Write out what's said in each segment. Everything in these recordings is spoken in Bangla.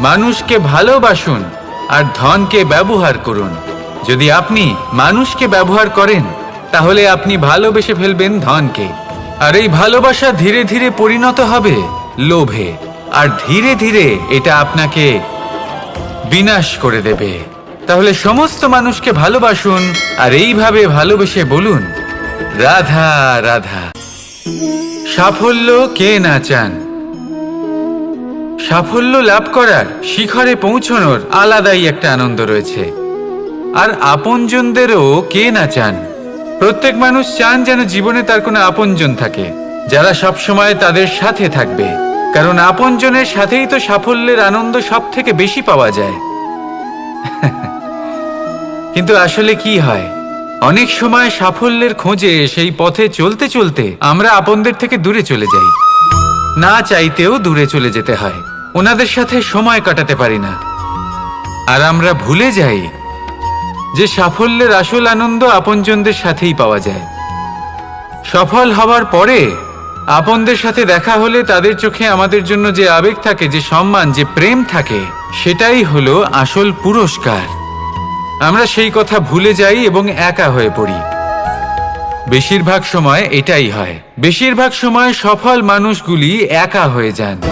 মানুষকে ভালোবাসুন আর ধনকে ব্যবহার করুন। যদি আপনি মানুষকে ব্যবহার করেন, তাহলে আপনি ভালোবেসে ফেলবেন ধনকে। আর এই ভালোবাসা ধীরে ধীরে পরিণত হবে লোভে, আর ধীরে ধীরে এটা আপনাকে বিনাশ করে দেবে। তাহলে সমস্ত মানুষকে ভালোবাসুন আর এইভাবে ভালোবেসে বলুন, রাধা রাধা। সাফল্য কে না চান? সাফল্য লাভ করার শিখরে পৌঁছানোর আলাদাই একটা আনন্দ রয়েছে। আর আপনজনদেরও কে না চান? প্রত্যেক মানুষ চান যেন জীবনে তার কোনো আপনজন থাকে, যারা সব সময় তাদের সাথে থাকবে। কারণ আপনজনের সাথেই তো সাফল্যের আনন্দ সব থেকে বেশি পাওয়া যায়। কিন্তু আসলে কি হয়? অনেক সময় সাফল্যের খোঁজে সেই পথে চলতে চলতে আমরা আপনদের থেকে দূরে চলে যাই। না চাইতেও দূরে চলে যেতে হয়। ওনাদের সাথে সময় কাটাতে পারি না। আর আমরা ভুলে যাই যে সাফল্যের আসল আনন্দ আপনজনদের সাথেই পাওয়া যায়। সফল হওয়ার পরে আপনদের সাথে দেখা হলে তাদের চোখে আমাদের জন্য যে আবেগ থাকে, যে সম্মান, যে প্রেম থাকে, সেটাই হলো আসল পুরস্কার। আমরা সেই কথা ভুলে যাই এবং একা হয়ে পড়ি। বেশিরভাগ সময় এটাই হয়। বেশিরভাগ সময় সফল মানুষগুলি একা হয়ে যান।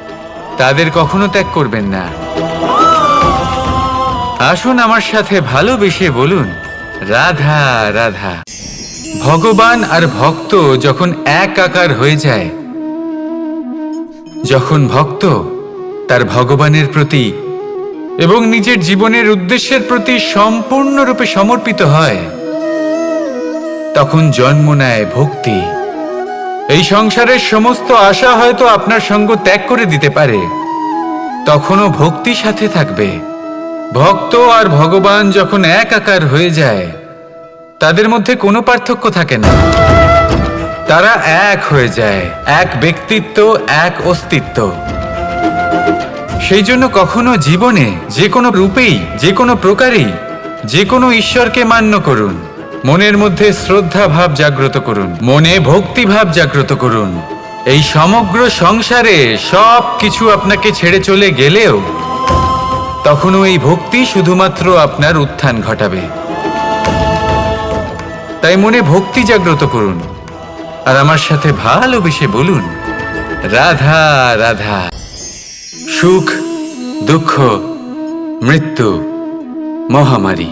তাদের কখনো ত্যাগ করবেন না। আসুন আমার সাথে ভালোবেসে বলুন, রাধা রাধা। ভগবান আর ভক্ত যখন এক আকার হয়ে যায়, যখন ভক্ত তার ভগবানের প্রতি এবং নিজের জীবনের উদ্দেশ্যের প্রতি সম্পূর্ণরূপে সমর্পিত হয়, তখন জন্ম নেয় ভক্তি। এই সংসারের সমস্ত আশা হয়তো আপনার সঙ্গ ত্যাগ করে দিতে পারে। তখনও ভক্তি সাথে থাকবে। ভক্ত আর ভগবান যখন এক আকার হয়ে যায়, তাদের মধ্যে কোনো পার্থক্য থাকে না। তারা এক হয়ে যায়, এক ব্যক্তিত্ব, এক অস্তিত্ব। সেই জন্য কখনো জীবনে যে কোনো রূপেই, যে কোনো প্রকারেই, যে কোনো ঈশ্বরকে মান্য করুন। মনের মধ্যে শ্রদ্ধা ভাব জাগ্রত করুন। মনে ভক্তি ভাব জাগ্রত করুন। এই সমগ্র সংসারে সব কিছু আপনাকে ছেড়ে চলে গেলেও তখনও এই ভক্তি শুধুমাত্র আপনার উত্থান ঘটাবে। তাই মনে ভক্তি জাগ্রত করুন। আর আমার সাথে ভালোবেসে বলুন, রাধা রাধা। সুখ, দুঃখ, মৃত্যু, মহামারী।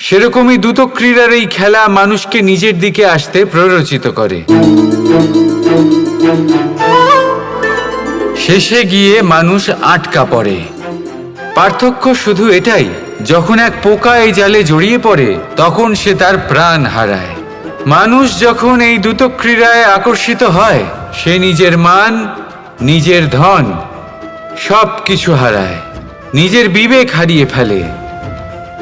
সেরকমই দ্রুত ক্রীড়ার এই খেলা মানুষকে নিজের দিকে আসতে প্ররোচিত করে। শেষে গিয়ে মানুষ আটকা পড়ে। পার্থক্য শুধু এটাই, যখন এক পোকা এই জালে জড়িয়ে পড়ে, তখন সে তার প্রাণ হারায়। মানুষ যখন এই দ্রুত ক্রীড়ায় আকর্ষিত হয়, সে নিজের মান, নিজের ধন সব কিছু হারায়। নিজের বিবেক হারিয়ে ফেলে।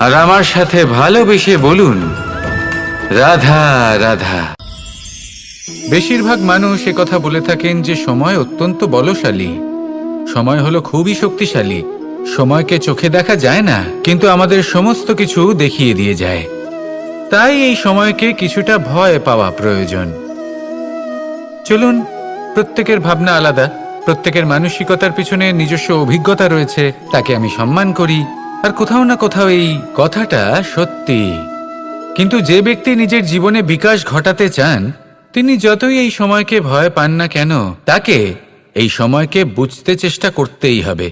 আর আমার সাথে ভালোবেসে বলুন, রাধা রাধা। বেশিরভাগ মানুষ এ কথা বলে থাকেন যে সময় অত্যন্ত বলশালী। সময় হলো খুবই শক্তিশালী। সময়কে চোখে দেখা যায় না, কিন্তু আমাদের সমস্ত কিছু দেখিয়ে দিয়ে যায়। তাই এই সময়কে কিছুটা ভয় পাওয়া প্রয়োজন। চলুন, প্রত্যেকের ভাবনা আলাদা। প্রত্যেকের মানসিকতার পিছনে নিজস্ব অভিজ্ঞতা রয়েছে, তাকে আমি সম্মান করি। আর কোথাও না কোথাও এই কথাটা সত্যি। কিন্তু যে ব্যক্তি নিজের জীবনে বিকাশ ঘটাতে চান, তিনি যতই এই সময়কে ভয় পান না কেন, তাকে এই সময়কে বুঝতে চেষ্টা করতেই হবে।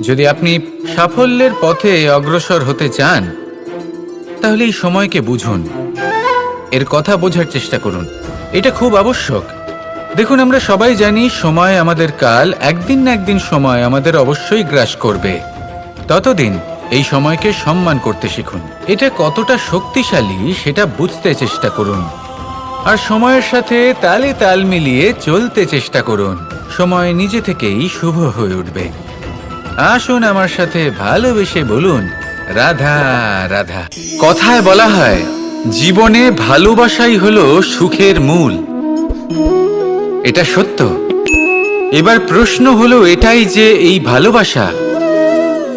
যদি আপনি সাফল্যের পথে অগ্রসর হতে চান, তাহলে এই সময়কে বুঝুন। এর কথা বোঝার চেষ্টা করুন। এটা খুব আবশ্যক। দেখুন, আমরা সবাই জানি, সময় আমাদের কাল, একদিন না একদিন সময় আমাদের অবশ্যই গ্রাস করবে। ততদিন এই সময়কে সম্মান করতে শিখুন। এটা কতটা শক্তিশালী সেটা বুঝতে চেষ্টা করুন। আর সময়ের সাথে তালে তাল মিলিয়ে চলতে চেষ্টা করুন। সময় নিজে থেকেই শুভ হয়ে উঠবে। আসুন আমার সাথে ভালোবেসে বলুন, রাধা রাধা। কথায় বলা হয়, জীবনে ভালোবাসাই হলো সুখের মূল। এটা সত্য। এবার প্রশ্ন হলো এটাই যে এই ভালোবাসা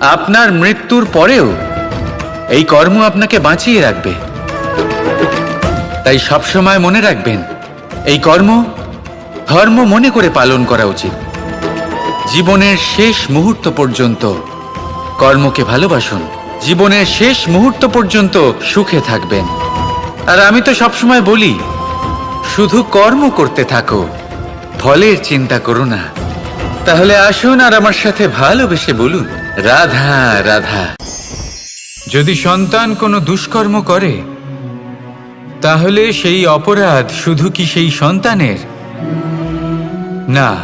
আপনার মৃত্যুর পরেও এই কর্ম আপনাকে বাঁচিয়ে রাখবে। তাই সবসময় মনে রাখবেন, এই কর্ম ধর্ম মনে করে পালন করা উচিত। জীবনের শেষ মুহূর্ত পর্যন্ত কর্মকে ভালোবাসুন। জীবনের শেষ মুহূর্ত পর্যন্ত সুখে থাকবেন। আর আমি তো সবসময় বলি, শুধু কর্ম করতে থাকো, ফলের চিন্তা করো না। তাহলে আসুন আর আমার সাথে ভালোবেসে বলুন। রাধা রাধা। যদি সন্তান কোনো দুষ্কর্ম করে, তাহলে সেই অপরাধ শুধু কি সেই সন্তানের? না,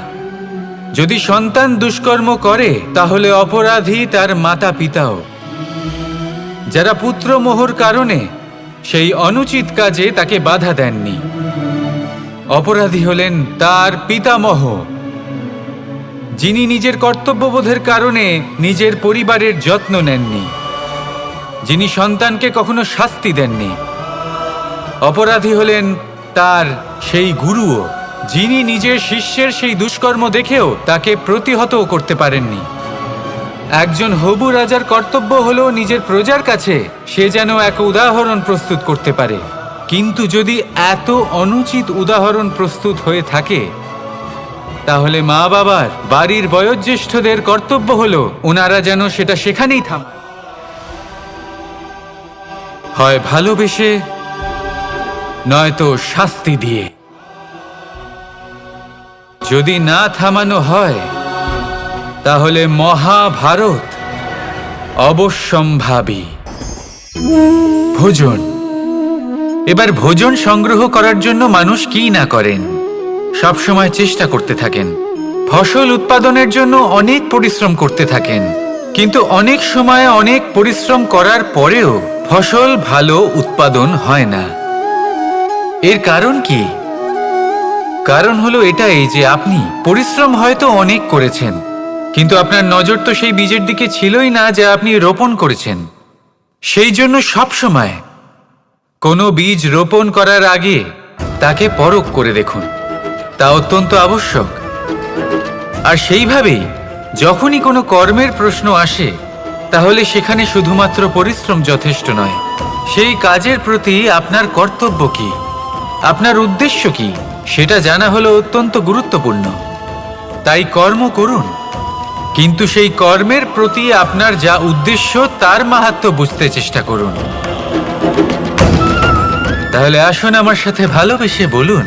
যদি সন্তান দুষ্কর্ম করে, তাহলে অপরাধী তার মাতা পিতাও যারা পুত্র মোহর কারণে সেই অনুচিত কাজে তাকে বাধা দেননি। অপরাধী হলেন তার পিতামহ। যিনি নিজের কর্তব্যবোধের কারণে নিজের পরিবারের যত্ন নেননি, যিনি সন্তানকে কখনো শাস্তি দেননি, অপরাধী হলেন তার সেই গুরুও, যিনি নিজের শিষ্যের সেই দুষ্কর্ম দেখেও তাকে প্রতিহতও করতে পারেননি। একজন হবু রাজার কর্তব্য হলো নিজের প্রজার কাছে সে যেন এক উদাহরণ প্রস্তুত করতে পারে। কিন্তু যদি এত অনুচিত উদাহরণ প্রস্তুত হয়ে থাকে তাহলে মা বাবার বাড়ির বয়োজ্যেষ্ঠদের কর্তব্য হলো ওনারা যেন সেটা সেখানেই থাম হয় ভালোবেসে, নয়তো শাস্তি দিয়ে। যদি না থামানো হয়, তাহলে মহাভারত অবশ্যম্ভাবী। ভোজন। এবার ভোজন সংগ্রহ করার জন্য মানুষ কি না করেন? সব সময় চেষ্টা করতে থাকেন। ফসল উৎপাদনের জন্য অনেক পরিশ্রম করতে থাকেন। কিন্তু অনেক সময় অনেক পরিশ্রম করার পরেও ফসল ভালো উৎপাদন হয় না। এর কারণ কি? কারণ হলো এটাই যে আপনি পরিশ্রম হয়তো অনেক করেছেন, কিন্তু আপনার নজর তো সেই বীজের দিকে ছিলই না যা আপনি রোপণ করেছেন। সেই জন্য সব সময় কোনো বীজ রোপণ করার আগে তাকে পরখ করে দেখুন। তা অত্যন্ত আবশ্যক। আর সেইভাবেই যখনই কোনো কর্মের প্রশ্ন আসে, তাহলে সেখানে শুধুমাত্র পরিশ্রম যথেষ্ট নয়। সেই কাজের প্রতি আপনার কর্তব্য কি? আপনার উদ্দেশ্য কি? সেটা জানা হলো অত্যন্ত গুরুত্বপূর্ণ। তাই কর্ম করুন। কিন্তু সেই কর্মের প্রতি আপনার যা উদ্দেশ্য, তার মাহাত্ম বুঝতে চেষ্টা করুন। তাহলে আসুন আমার সাথে ভালোবেসে বলুন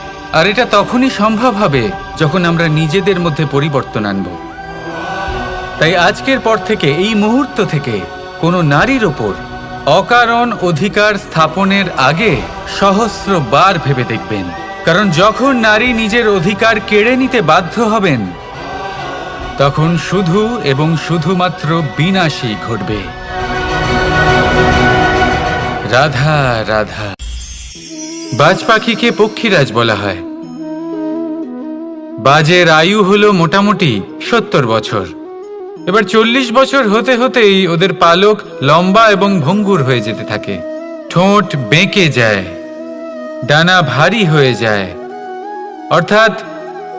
আর এটা তখনই সম্ভব হবে যখন আমরা নিজেদের মধ্যে পরিবর্তন আনব। তাই আজকের পর থেকে এই মুহূর্ত থেকে কোনো নারীর ওপর অকারণ অধিকার স্থাপনের আগে সহস্র বার ভেবে দেখবেন। কারণ যখন নারী নিজের অধিকার কেড়ে নিতে বাধ্য হবেন, তখন শুধু এবং শুধুমাত্র বিনাশই ঘটবে। রাধা রাধা। বাজ পাখিকে পক্ষীরাজ বলা হয়। বাজের আয়ু হলো মোটামুটি সত্তর বছর। এবার চল্লিশ বছর হতে হতেই ওদের পালক লম্বা এবং ভঙ্গুর হয়ে যেতে থাকে। ঠোঁট বেঁকে যায়, ডানা ভারী হয়ে যায়। অর্থাৎ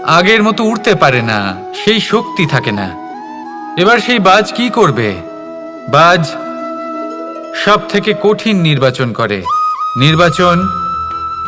আগের মতো উঠতে পারে না, সেই শক্তি থাকে না। এবার সেই বাজ কি করবে? বাজ সব থেকে কঠিন নির্বাচন করে। নির্বাচন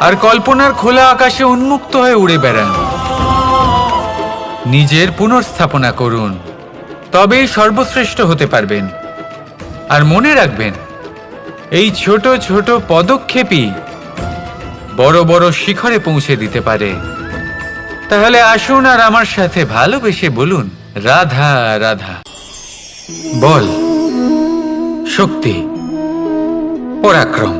আর কল্পনার খোলা আকাশে উন্মুক্ত হয়ে উড়ে বেড়ান। নিজের পুনর্স্থাপনা করুন। তবেই সর্বশ্রেষ্ঠ হতে পারবেন। আর মনে রাখবেন, এই ছোট ছোট পদক্ষেপই বড় বড় শিখরে পৌঁছে দিতে পারে। তাহলে আসুন আর আমার সাথে ভালোবেসে বলুন, রাধা রাধা। বল, শক্তি, পরাক্রম।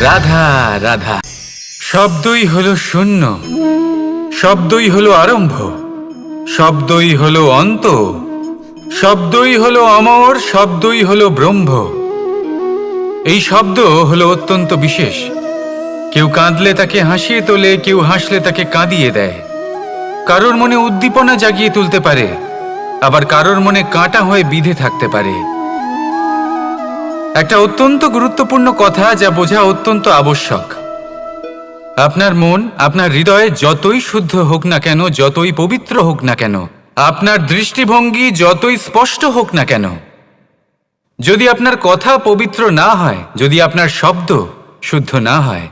রাধা রাধা। শব্দই হলো শূন্য, শব্দই হলো আরম্ভ, শব্দই হলো অন্ত, শব্দই হলো অমর, শব্দই হলো ব্রহ্ম। এই শব্দ হলো অত্যন্ত বিশেষ। কেউ কাঁদলে তাকে হাসিয়ে তোলে, কেউ হাসলে তাকে কাঁদিয়ে দেয়। কারোর মনে উদ্দীপনা জাগিয়ে তুলতে পারে, আবার কারোর মনে কাঁটা হয়ে বিধে থাকতে পারে। একটা অত্যন্ত গুরুত্বপূর্ণ কথা যা বোঝা অত্যন্ত আবশ্যক। আপনার মন, আপনার হৃদয়ে যতই শুদ্ধ হোক না কেন, যতই পবিত্র হোক না কেন, আপনার দৃষ্টিভঙ্গি যতই স্পষ্ট হোক না কেন, যদি আপনার কথা পবিত্র না হয়, যদি আপনার শব্দ শুদ্ধ না হয়,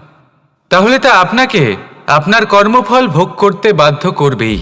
তাহলে তা আপনাকে, আপনার কর্মফল ভোগ করতে বাধ্য করবেই।